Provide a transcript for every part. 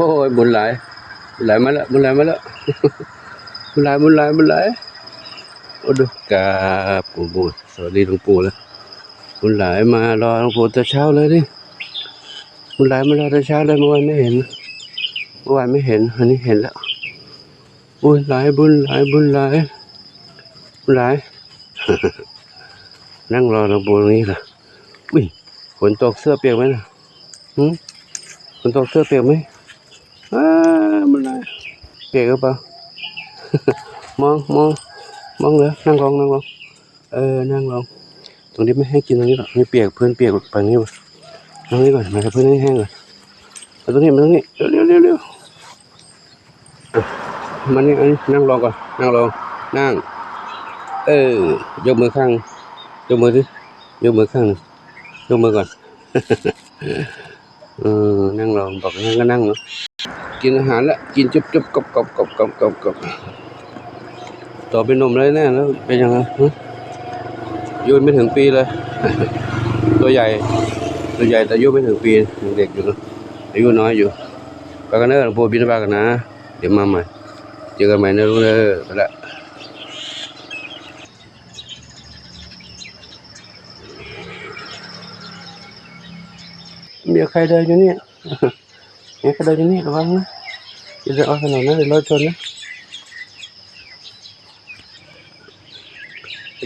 อ้ยบุญหลายบุญหลายมาแล้วบุญหลายมาแล้วบุญหลายบุญหลายบุญหลายโอ้ดูกาบปู่ปู่สวัสดีหลวงปู่แล้วบุญหลายมารอหลวงปู่แต่เช้าเลยนี่บุญหลายมารอแต่เช้าเลยเมื่อวานไม่เห็นเมื่อวานไม่เห็นอันนี้เห็นแล้ว บุญหลายบุญหลายบุญหลายบุญหลายนั่งรอหลวงปู่ตรงนี้ล่ะอุ้ยฝนตกเสื้อเปียกไหมนะหืมฝนตกเสื้อเปียกไหม อ้าบุญหลยเปียกหรือเปล่ามองมองมองเลยนั่งลงนั่งลงเออนั่งลงตรงนี้ไม่ให้กินตรงนี้หรอกนี่เปียกเพื่อนเปียกไปนี่มาตรงนี้ก่อนมาเพื่อนให้แห้งก่อนมาตรงนี้มาตรงนี้เร็วเร็วเร็วมานี่อันนี้นั่งลงก่อนนั่งลงนั่ง เออยกมือข้างยกมือดิยกมือข้างหนึ่งยกมือก่อนเออนั่งลงบอกนั่งก็นั่งเนาะ กินอาหารแล้วกินจุบจุบกบกบกบกบกบกบต่อเป็นนมเลยแน่แล้วเป็นยังไงฮะอายุไม่ถึงปีเลย ตัวใหญ่ ตัวใหญ่แต่อายุไม่ถึงปียังเด็กอยู่นอะอายุน้อยอยู่ไปกันเนอะหลวงปู่บิณฑบากันนะ เดี๋ยวมาใหม่เจอกันใหม่นะลูกเนอะไปละมีใครเดินอยู่เนี่ย มีใครเดินอยู่นี่ระวังนะอย่าเดินออกถนนนะเดี๋ยวรถชนนะ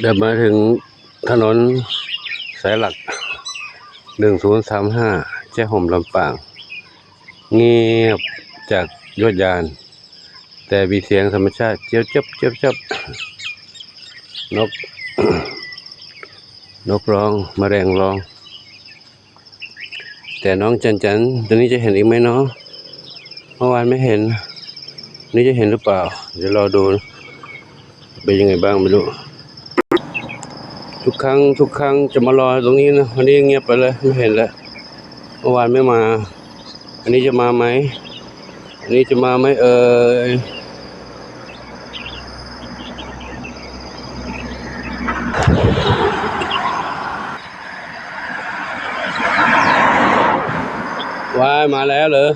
เดินมาถึงถนนสายหลักหนึ่งศูนย์สามห้าแจ้ห่มลำปาง เงียบจากยวดยาน แต่มีเสียงธรรมชาติเจี๊ยวจับเจียวจับนก นกร้องมแมลงร้อง แต่น้องจันจันตัวนี้จะเห็นอีกไหมเนาะเมื่อวานไม่เห็น นี่จะเห็นหรือเปล่า เดี๋ยวรอดูเป็นยังไงบ้างไม่รู้ ทุกครั้งทุกครั้งจะมารอตรงนี้นะวันนี้เงียบไปเลยไม่เห็นแล้วเมื่อวานไม่มา อันนี้จะมาไหมอันนี้จะมาไหมเอ่ย วายมาแล้วเหรอ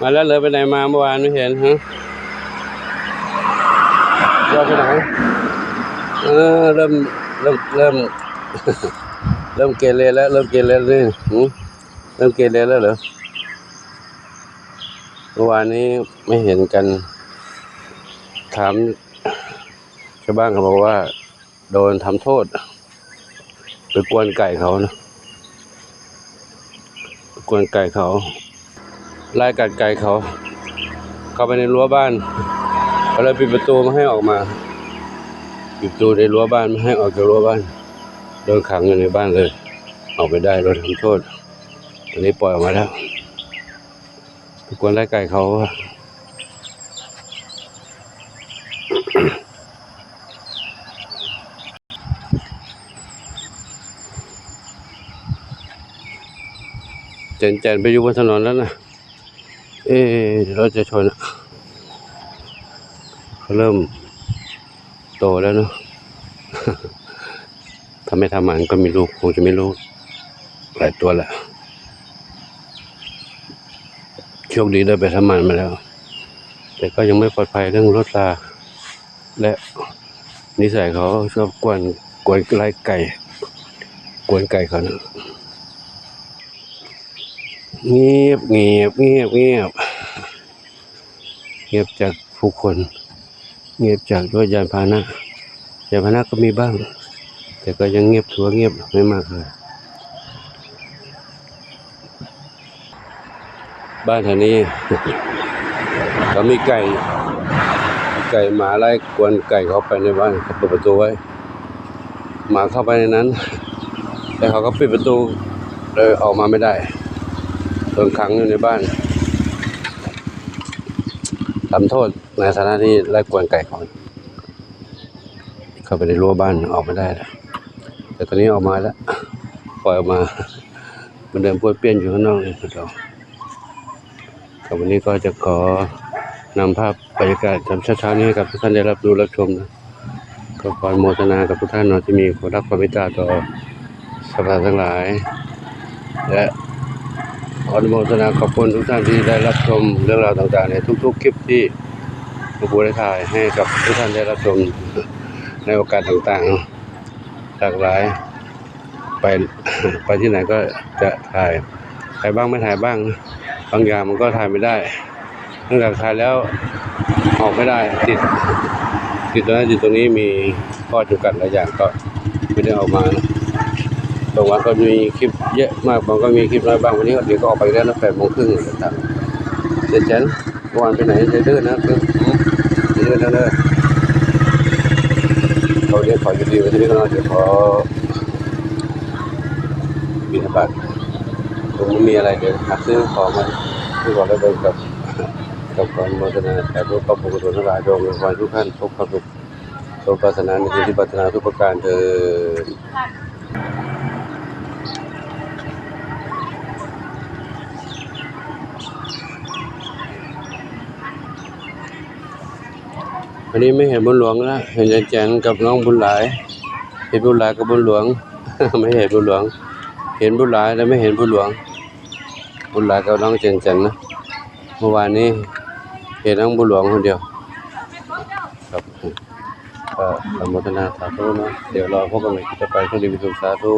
มาแล้วเหรอไปไหนมาเมื่อวานไม่เห็นฮะยอดไปไหนเออเริ่มเริ่มเริ่ม เริ่มเกเรแล้วเริ่มเกเรแล้วนี่หืเริ่มเกเรแล้วเหรอเมื่อวานนี้ไม่เห็นกัน ถามชาวบ้านเขาบอกว่า โดนทำโทษ ไปกวนไก่เขานะ กวนไก่เขาไล่กัดไก่เขา เข้าไปในรั้วบ้านเขาเลยปิดประตูไม่ให้ออกมาปิดประตูในรั้วบ้านไม่ให้ออกจากรั้วบ้านโดนขังอยู่ในบ้านเลย ออกไปได้โดนทำโทษตอนนี้ปล่อยออกมาแล้วทุกคนไล่ไก่เขา อะเจนเจนไปอยู่บนถนนแล้วนะ เอ๊เราจะชนอะเขาเริ่มโตแล้วเนาะถ้าไม่ทำมันก็ม่รู้คงจะไม่รู้หลายตัวแหละโชคดีได้ไปทำมันมาแล้ว แต่ก็ยังไม่ปลอดภัยเรื่องรถลา และนิสัยเขาชอบกวนกวนไล่ไก่ กวนไก่เขานะ เงียบเงียบเงียบเงียบเงียบจากผู้คน เงียบจากรถยานพาหนะยานพาหนะก็มีบ้าง แต่ก็ยังเงียบถือว่าเงียบไม่มากเลยบ้านแถวนี้เขามีไก่ ไก่หมาไล่กวนไก่เขาไปในบ้านเขาเปิดประตูไว้หมาเข้าไปในนั้น แต่เขาก็ปิดประตูเลยออกมาไม่ได้ โดนขังอยู่ในบ้านทำโทษในฐานะที่ไล่กวนไก่เขาเข้าไปในรั้วบ้านออกไม่ได้แล้วแต่ตอนนี้ออกมาแล้ว ปล่อยออกมา มันเดินป้วนเปี้ยนอยู่ข้างนอกเลยครับเราครับวันนี้ก็จะขอนำภาพบรรยากาศจำเช้าๆนี้ให้กับทุกท่านได้รับรู้รับชมนะก็ขอโมทนากับทุกท่านนะที่มีความรักความเมตตาต่อสรรพสัตว์ทั้งหลาย และ ขออนุโมทนาขอบคุณทุกท่านที่ได้รับชมเรื่องราวต่างๆในทุกๆคลิปที่หลวงปู่ได้ถ่ายให้กับทุกท่านได้รับชมในโอกาสต่างๆ หลากหลาย ไปไปที่ไหนก็จะถ่ายถ่ายบ้างไม่ถ่ายบ้างบางอย่างมันก็ถ่ายไม่ได้เนื่องจากถ่ายแล้วออกไม่ได้ติดติดตรงนั้นติดตรงนี้มีข้อจำกัดหลายอย่างก็ไม่ได้ออกมานะ ตรงวันก็มีคลิปเยอะมากบางก็มีคลิปน้อยบ้างวันนี้เดี๋ยวก็ออกไปแล้วนะแปดโมงครึ่งต่างเจ๊เจนเมื่อวานไปไหนเจ๊เดินนะเดินเจ๊เดินนะเดินเขาเรียกขออยู่ดีวันนี้ก็เดี๋ยวขอบินทบาทตรงนี้มีอะไรเดี๋ยวหาซื้อของมาซื้อของแล้วเดินกับกับความโมทนาแต่ทุกครอบครัวทุกหลายดวงในวันทุกท่านพบความสุขสมปรารถนาในที่ปรารถนาทุกประการเถิด วันนี้ไม่เห็นบุญหลวงแล้วเห็นยายแจนกับน้องบุญหลาย เห็นบุญหลายกับบุญหลวง ไม่เห็นบุญหลวง เห็นบุญหลายแล้วไม่เห็นบุญหลวง บุญหลายกับน้องเจนจันนะเมื่อวานนี้เห็นน้องบุญหลวงคนเดียวครับก็อนุโมทนาสาธุนะเดี๋ยวรอพบกันใหม่คลิปต่อไปช่วงดีวิสุขสาธุ